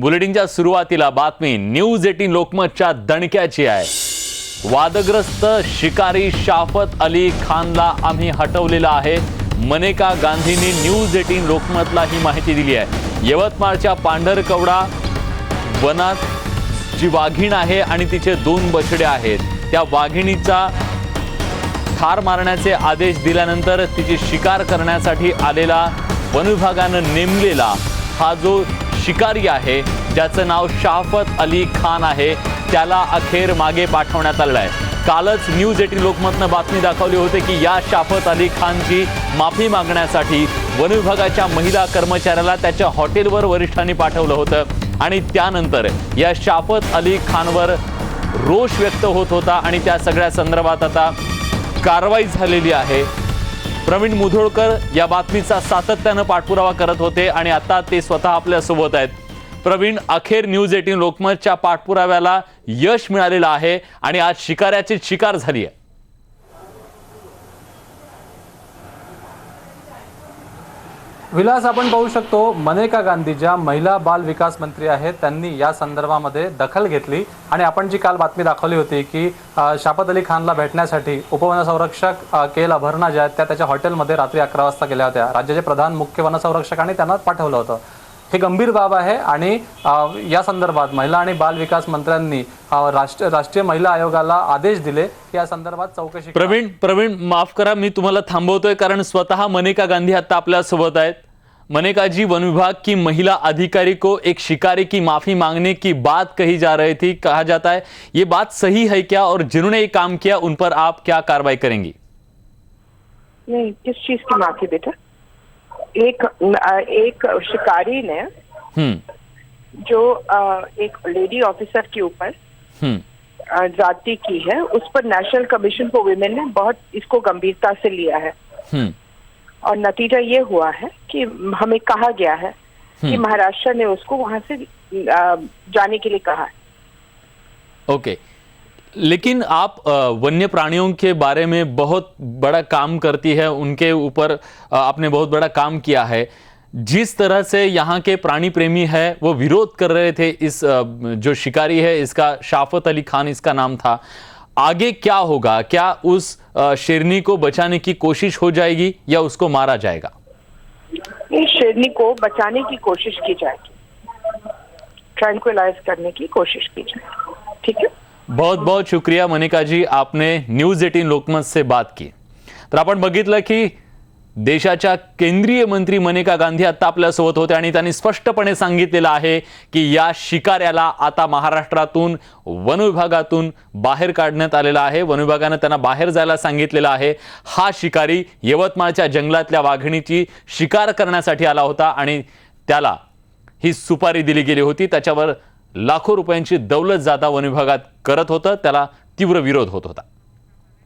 बुलेटिनच्या सुरुवातीला बातमी news eighteen लोकमतच्या दणक्याची आहे. वादग्रस्त शिकारी शाफत अली खानला आम्ही हटवलेला आहे. मनेका गांधींनी न्यूज एटीन लोकमतला ही माहिती दिली आहे. यवतमाळच्या पांढरकवडा वनात जी वाघीण आहे आणि तिचे दोन बछडे आहेत. त्या वाघिणीचा ठार मारण्याचे आदेश दिल्यानंतर तिची शिकार करण्यासाठी आलेला वनविभागानं नेमलेला हा जो शिकारी आहे ज्याचं नाव शाफत अली खान आहे त्याला अखेर मागे पाठवण्यात आलेलं आहे. कालच न्यूज एटी लोकमतनं बातमी दाखवली होती की या शाफत अली खानची माफी मागण्यासाठी वनविभागाच्या महिला कर्मचाऱ्याला त्याच्या हॉटेलवर वरिष्ठांनी पाठवलं होतं आणि त्यानंतर या शाफत अली खानवर रोष व्यक्त होत होता आणि त्या सगळ्या संदर्भात आता कारवाई झालेली आहे. प्रवीण मुधोळकर या बातमीचा सातत्यानं पाठपुरावा करत होते आणि आता ते स्वतः आपल्यासोबत आहेत. प्रवीण अखेर न्यूज एटीन लोकमतच्या पाठपुराव्याला यश मिळालेलं आहे आणि आज शिकाऱ्याची शिकार झाली आहे विलास आपण पाहू शकतो मनेका गांधी ज्या महिला बाल विकास मंत्री आहेत. त्यांनी या संदर्भामध्ये दखल घेतली आणि आपण जी काल बातमी दाखवली होती की शापत अली खानला भेटण्यासाठी उपवनसंरक्षक संरक्षक के एल अभरणा ज्या आहेत. त्या त्याच्या हॉटेलमध्ये रात्री अकरा वाजता गेल्या होत्या. राज्याचे प्रधान मुख्य वनसंरक्षकांनी त्यांना पाठवलं होतं. हे गंभीर बाब आहे आणि या संदर्भात महिला आणि बाल विकास मंत्र्यांनी राष्ट्र राष्ट्रीय महिला आयोगाला आदेश दिले की या संदर्भात चौकशी. प्रवीण प्रवीण माफ करा मी तुम्हाला थांबवतोय कारण स्वतः मनेका गांधी आता आपल्यासोबत आहेत. मनेका जी वन विभाग की महिला अधिकारी को एक शिकारी की माफी मांगने की बात कही जा रही थी कहा जाता है। ये बात सही है क्या और जिन्होंने ये काम किया उन पर आप क्या कार्रवाई करेंगी? नहीं किस चीज की माफी बेटा? एक एक शिकारी ने हम्म। जो एक लेडी ऑफिसर के ऊपर हम्म। जाति की है उस पर नेशनल कमीशन फॉर वुमेन ने बहुत इसको गंभीरता से लिया है। हम्म। और नतीजा ये हुआ है कि हमें कहा गया है कि महाराष्ट्र ने उसको वहाँ से जाने के लिए कहा है। ओके लेकिन आप वन्य प्राणियों के बारे में बहुत बड़ा काम करती है, उनके ऊपर आपने बहुत बड़ा काम किया है। जिस तरह से यहाँ के प्राणी प्रेमी है, वो विरोध कर रहे थे इस जो शिकारी है, इसका शाफत अली खान इसका नाम था। आगे क्या होगा? क्या उस शेरनी को बचाने की कोशिश हो जाएगी या उसको मारा जाएगा? इस शेरनी को बचाने की कोशिश की जाएगी। ट्रैंक्विलाइज करने की कोशिश की जाएगी। ठीक है? बहुत बहुत शुक्रिया मनिका जी आपने न्यूज एटीन लोकमत से बात की। तर आपण बघितलं की देशाच्या केंद्रीय मंत्री मनेका गांधी आता आपल्यासोबत होते आणि त्यांनी स्पष्टपणे सांगितलेलं आहे की या शिकाऱ्याला आता महाराष्ट्रातून वन विभागातून बाहेर काढण्यात आलेला आहे. वन विभागानं त्यांना बाहेर जायला सांगितलेलं आहे. हा शिकारी यवतमाळच्या जंगलातल्या वाघिणीची शिकार करण्यासाठी आला होता आणि त्याला ही सुपारी दिली गेली होती. त्याच्यावर लाखो रुपयांची दौलत जादा वनविभागात करत होतं त्याला तीव्र विरोध होत होता.